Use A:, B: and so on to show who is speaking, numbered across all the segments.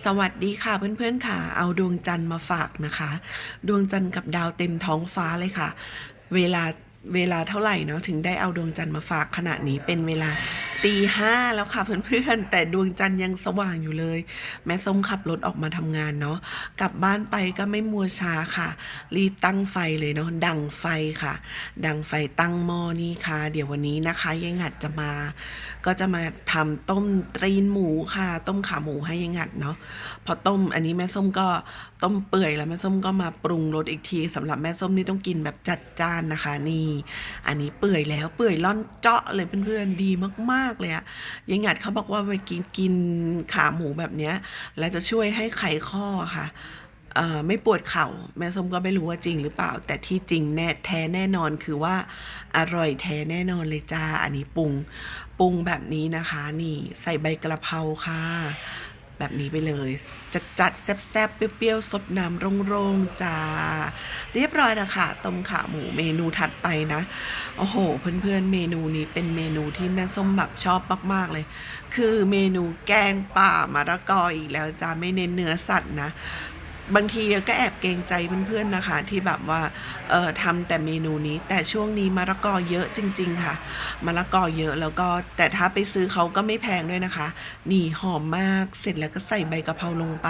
A: สวัสดีค่ะเพื่อนๆค่ะ เอาดวงจันทร์มาฝากนะคะ ดวงจันทร์กับดาวเต็มท้องฟ้าเลยค่ะ เวลา เวลาเท่าไหร่เนาะถึงได้เอาดวงจันทร์มาฝากขณะนี้เป็นเวลาตีห้าแล้วค่ะเพื่อนๆ แต่ดวงจันทร์ยังสว่างอยู่เลย แม่ส้มขับรถออกมาทำงานเนาะกลับบ้านไปก็ไม่มัวช้าค่ะ รีบตั้งไฟเลยเนาะดังไฟค่ะ ดังไฟตั้งหม้อนี่ค่ะ เดี๋ยววันนี้นะคะยายงัดจะมา ก็จะมาทำต้มตรีนหมูค่ะ ต้มขาหมูให้ยายงัดเนาะพอต้มอันนี้แม่ส้มก็ต้มเปื่อยแล้วแม่ส้มก็มาปรุงรสอีกทีสำหรับแม่ส้มนี่ต้องกินแบบจัดจ้านนะคะนี่อันนี้เปื่อยแล้วเปื่อยล่อนเจาะเลยเพื่อนๆดีมากๆเลยอะยายงัดเขาบอกว่าไปกินกินขาหมูแบบเนี้ยแล้วจะช่วยให้ไขข้อค่ะไม่ปวดเข่าแม่ส้มก็ไม่รู้ว่าจริงหรือเปล่า แต่ที่จริงแน่แท้แน่นอนคือว่าอร่อยแท้แน่นอนเลยจ้า อันนี้ปรุงปรุงแบบนี้นะคะ นี่ใส่ใบกระเพราค่ะ แบบนี้ไปเลยจัดจัดแซ่บๆ เปรี้ยวๆ สดน้ำโรงๆจ้า เรียบร้อยนะคะ ต้มขาหมูเมนูถัดไปนะ โอ้โห เพื่อนๆ เมนูนี้เป็นเมนูที่แม่ส้มแบบชอบมากๆเลย คือเมนูแกงป่ามะระกออีกแล้วจ้า ไม่เน้นเนื้อสัตว์นะ บางทีก็แอบเกรงใจเพื่อนๆนะคะ ที่แบบว่าเออทำแต่เมนูนี้ แต่ช่วงนี้มะละกอเยอะจริง ๆ ค่ะมะละกอเยอะแล้วก็แต่ถ้าไปซื้อเขาก็ไม่แพงด้วยนะคะ นี่หอมมากเสร็จแล้วก็ใส่ใบกะเพราลงไป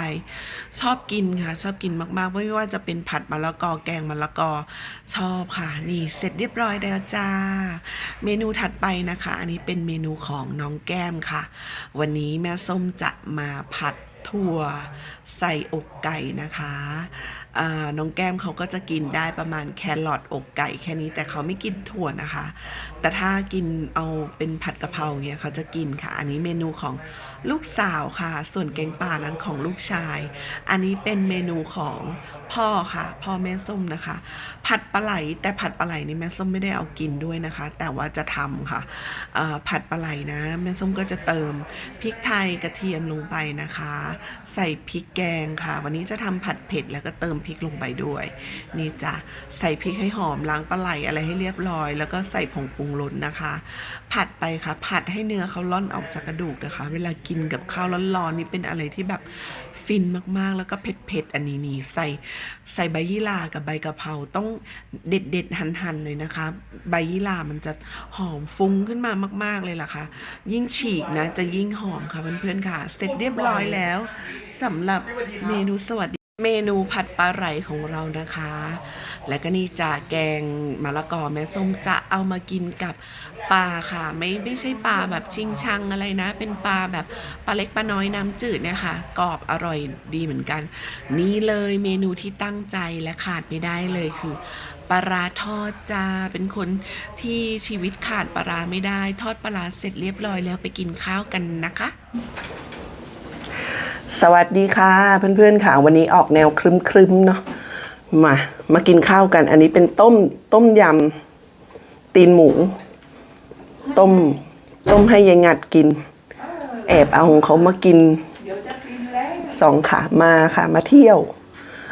A: ชอบกินค่ะ ชอบกินมากๆไม่ว่าจะเป็นผัดมะละกอแกงมะละกอชอบค่ะ นี่เสร็จเรียบร้อยแล้วจ้า เมนูถัดไปนะคะ อันนี้เป็นเมนูของน้องแก้มค่ะ วันนี้แม่ส้มจะมาผัด ถั่วใส่อกไก่นะคะน้องแก้มเขาก็จะกินได้ประมาณแครอทอกไก่แค่นี้แต่เขาไม่กินถั่วนะคะ แต่ถ้ากินเอาเป็นผัดกะเพราเนี่ยเขาจะกินค่ะ อันนี้เมนูของลูกสาวค่ะ ส่วนแกงป่านั้นของลูกชาย อันนี้เป็นเมนูของพ่อค่ะ พ่อแม่ส้มนะคะ ผัดปลาไหลแต่ผัดปลาไหลนี่แม่ส้มไม่ได้เอากินด้วยนะคะ แต่ว่าจะทำค่ะผัดปลาไหลนะแม่ส้มก็จะเติมพริกไทยกระเทียมลงไปนะคะ ใส่พริกแกงค่ะ วันนี้จะทำผัดเผ็ดแล้วก็เติมพริกลงไปด้วย นี่จ้ะใส่พริกให้หอมล้างปลาไหลอะไรให้เรียบร้อย แล้วก็ใส่ผงปรุงรสนะคะ ผัดไปค่ะ ผัดให้เนื้อเขาล่อนออกจากกระดูกนะคะ เวลากินกับข้าวร้อนๆนี่เป็นอะไรที่แบบฟินมากๆ แล้วก็เผ็ดๆอันนี้นี่ใส่ใส่ใบยี่หร่ากับใบกะเพราต้องเด็ดๆหั่นๆเลยนะคะ ใบยี่หร่ามันจะหอมฟุ้งขึ้นมามาก ๆเลยล่ะค่ะ ยิ่งฉีกนะจะยิ่งหอมค่ะเพื่อนๆค่ะ เสร็จเรียบร้อยแล้วสำหรับเมนูสวัสดีเมนูผัดปลาไหลของเรานะคะ และก็นี่จะแกงมะละกอแม่ส้มจะเอามากินกับปลาค่ะไม่ไม่ใช่ปลาแบบชิงชังอะไรนะ เป็นปลาแบบปลาเล็กปลาน้อยน้ำจืดเนี่ยค่ะกรอบอร่อยดีเหมือนกัน นี่เลยเมนูที่ตั้งใจและขาดไม่ได้เลยคือปลาร้าทอดจ้าเป็นคนที่ชีวิตขาดปลาร้าไม่ได้ ทอดปลาร้าเสร็จเรียบร้อยแล้วไปกินข้าวกันนะคะ สวัสดีค่ะ เพื่อนๆค่ะ วันนี้ออกแนวครึ้มๆเนาะมา มากินข้าวกัน อันนี้เป็นต้มต้มยำตีนหมู ต้มต้มให้ยายงัดกิน แอบเอาของเขามากินสองขามาค่ะมาเที่ยว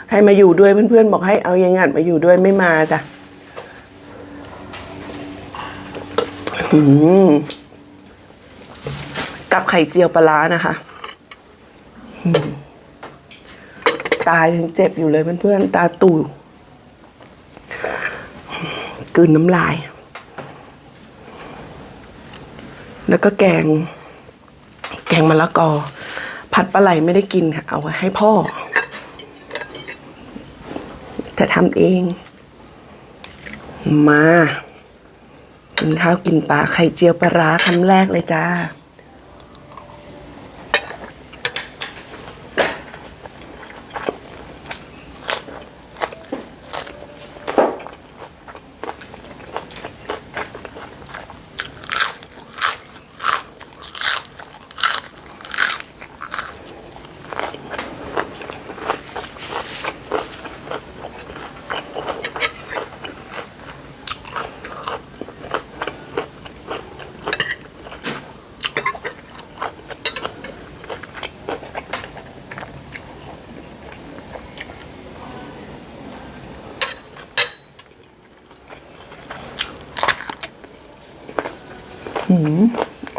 A: ให้มาอยู่ด้วยเพื่อนๆบอกให้เอายายงัดมาอยู่ด้วยไม่มาจ้ะกับไข่เจียวปลาร้านะคะตายังเจ็บอยู่เลยเพื่อนๆตาตู่ กลืนน้ำลาย แล้วก็แกง แกงมะละกอ ผัดปลาไหลไม่ได้กินค่ะเอาไว้ให้พ่อ แต่ทำเอง มา กินข้าวกินปลาไข่เจียวปลาร้าคำแรกเลยจ้า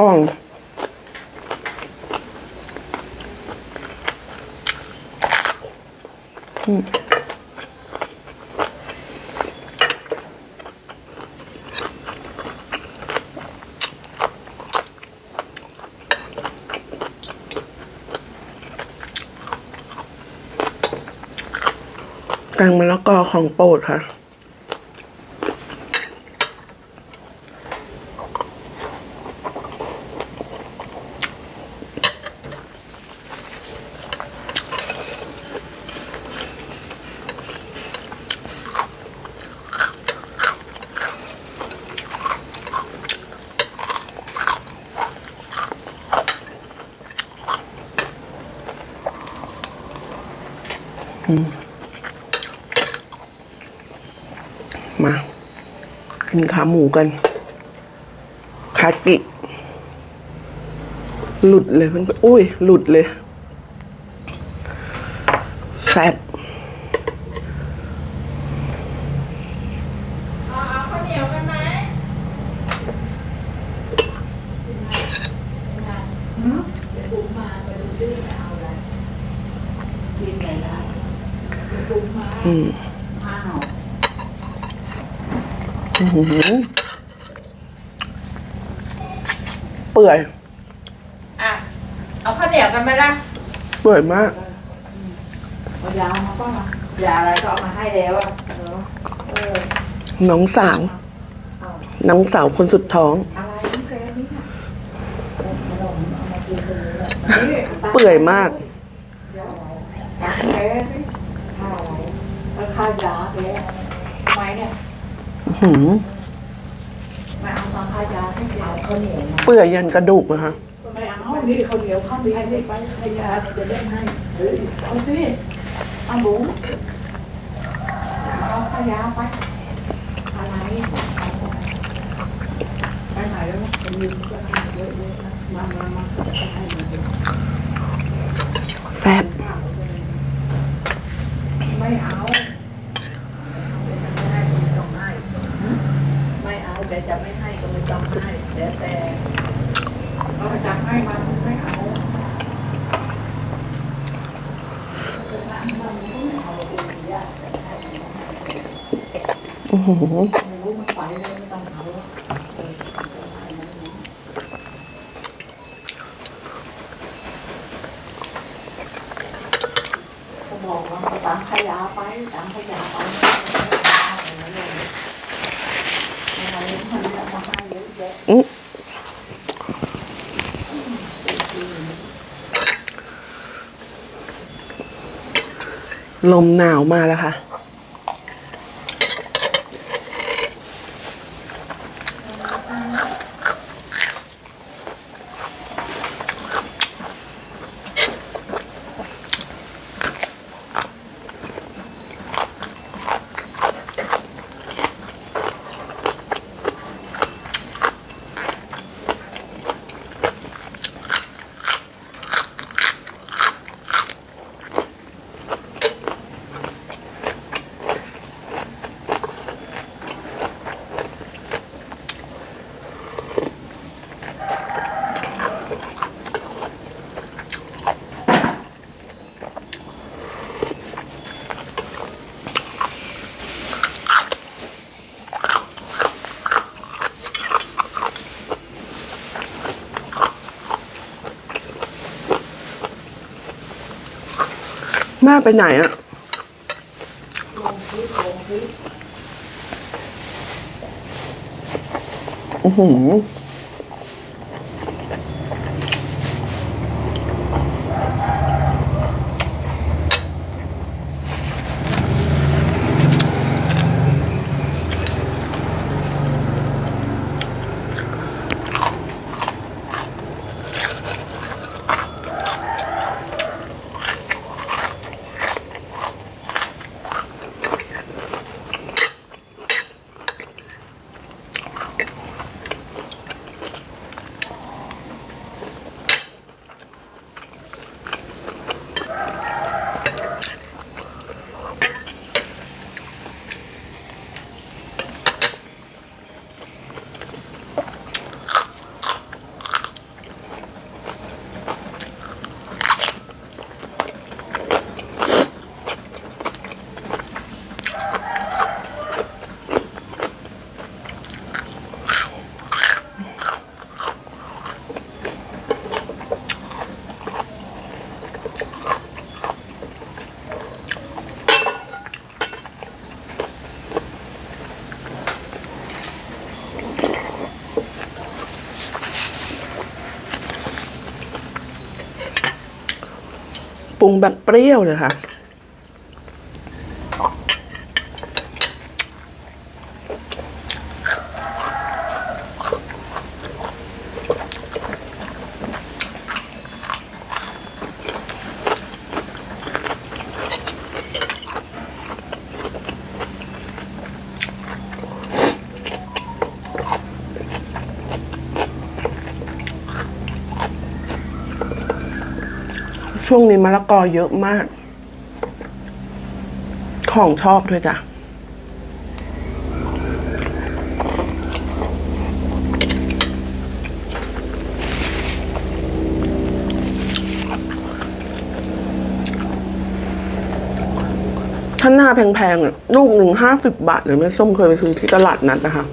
A: อ่อน
B: แกงมะละกอของโปรดค่ะ มา กินขาหมูกัน คากิ หลุดเลยมันอุ้ย หลุดเลย แซ่บ
C: เอาเอาข้าวเหนียวกันไหม
B: อืมอื้อหือเปื่อย
C: อะ เอาข้าวเหนียวกันไหมล่ะ
B: เปื่อยมาก
C: เอายามาป้ายาอะไรก็เอามาให้แล้วอะเออเออ
B: น้องสาว น้องสาวคนสุดท้อง
C: อะไรนี่แกนี่ค่ะขนมเอามากินกันเลยนี่
B: เปื่อยมาก
C: ตักแกนี่ข้าวอะไรแล้ว ข้าวยาแกทำไมเนี่ย
B: อื้อหือ
C: ไม่เอามาข้าวยาให้แกเอาข้าวเหนียวมา
B: เปื่อยยันกระดูกนะคะ
C: ไม่เอานี่ข้าวเหนียวข้าวเหนียวให้ไปข้าวยาจะได้ให้เฮ้ยเอาสิเอาหมูเอาข้าวยาไปอะไรไปไหนแล้วนะไปยืนก็ได้เยอะๆนะมามามาให้มาดู
B: แซ่บ
C: ไม่เอาไม่ให้ก็ไม่ต้องให้ไม่เอาแต่จะไม่ให้ก็ไม่ต้องให้แต่แต่เราจะให้มันไม่เอา
B: อื้อหือ
C: ไม่รู้มันไปเลยไม่ต้องเอาก็บอกว่าตามขยะไปตามขยะไปอะไรมันเอามาให้เยอะแยะ
B: อื้อลมหนาวมาแล้วค่ะ ม่ไปไหนอะอือหือ ปรุงแบบเปรี้ยวเลยค่ะ ช่วงนี้มะละกอเยอะมาก ของชอบด้วยจ้ะถ้าหน้าแพงๆลูกหนึ่งห้าสิบบาทเลยแม่ส้มเคยไปซื้อที่ตลาดนัดนะคะ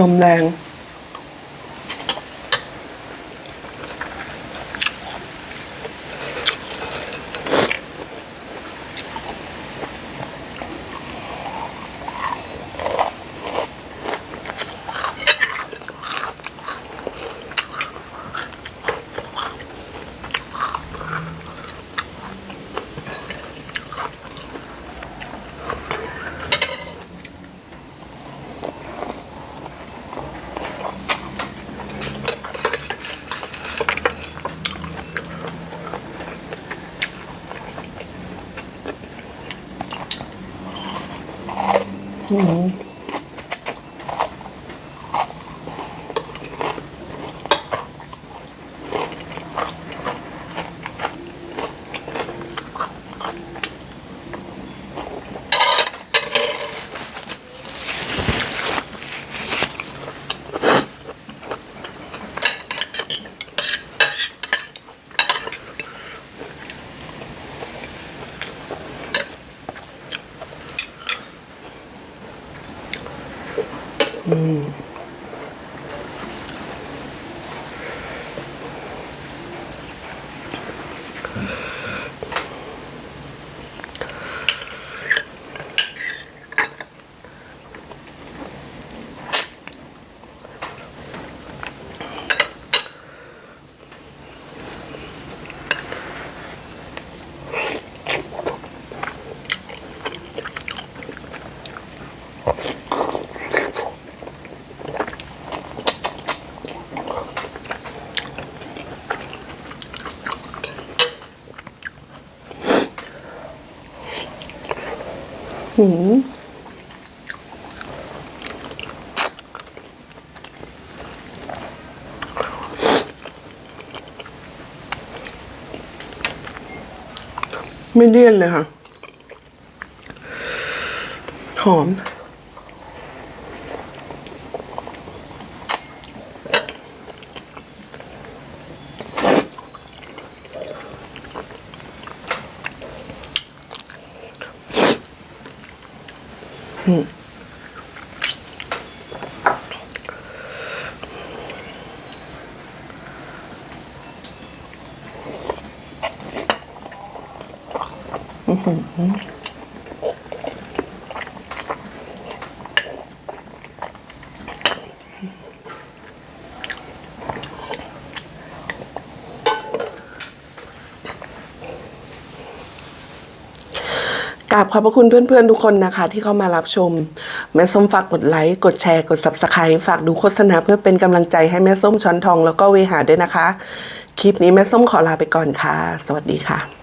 B: ลมแรง 嗯。嗯。 หืมไม่เลี่ยนเลยค่ะ หอม うん。うん。うん。
A: กราบขอบพระคุณเพื่อนๆ ทุกคนนะคะ ที่เข้ามารับชม แม่ส้มฝากกดไลค์ กดแชร์ กด subscribe ฝากดูโฆษณาเพื่อเป็นกำลังใจให้แม่ส้มช้อนทองแล้วก็เวหาด้วยนะคะ คลิปนี้แม่ส้มขอลาไปก่อนค่ะ สวัสดีค่ะ